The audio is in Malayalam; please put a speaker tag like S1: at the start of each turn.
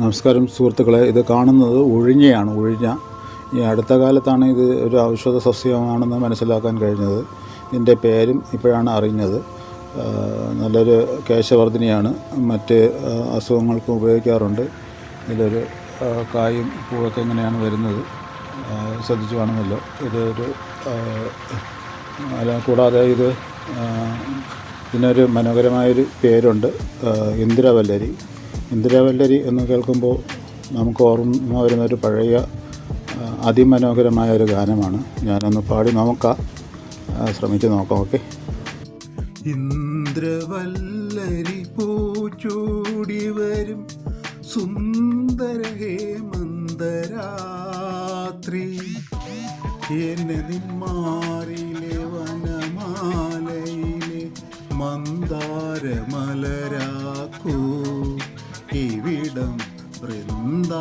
S1: നമസ്കാരം സുഹൃത്തുക്കളെ. ഇത് കാണുന്നത് ഉഴിഞ്ഞയാണ്. ഉഴിഞ്ഞ. ഈ അടുത്ത കാലത്താണ് ഇത് ഒരു ഔഷധ സസ്യമാണെന്ന് മനസ്സിലാക്കാൻ കഴിഞ്ഞത്. ഇതിന്റെ പേരും ഇപ്പോഴാണ് അറിഞ്ഞത്. നല്ലൊരു കേശവർദ്ധിനിയാണ്. മറ്റ് അസുഖങ്ങൾക്കും ഉപയോഗിക്കാറുണ്ട്. ഇതിലൊരു കായും പൂവൊക്കെ ഇങ്ങനെയാണ് വരുന്നത്. ശ്രദ്ധിച്ചു കാണുമല്ലോ. ഇതൊരു അല്ല കൂടാതെ ഇത് ഇതിനൊരു മനോഹരമായൊരു പേരുണ്ട്. ഇന്ദിരവല്ലരി. ഇന്ദിരവല്ലരി എന്ന് കേൾക്കുമ്പോൾ നമുക്ക് ഓർമ്മ വരുന്ന ഒരു പഴയ അതിമനോഹരമായ ഒരു ഗാനമാണ്. ഞാനൊന്ന് പാടി നോക്കാം. ശ്രമിച്ചു ശ്രമിച്ച് നോക്കാം ഓക്കെ. ഇന്ദ്രവല്ലരി പൂച്ചൂടി വരും സുന്ദര ഹേമന്തരാത്രി. എന്നെ നിന്മാറിലെ വനമാലയിലെ മന്ദാരമലരാക്കൂ. വൃന്ദാവനമാക്കൂ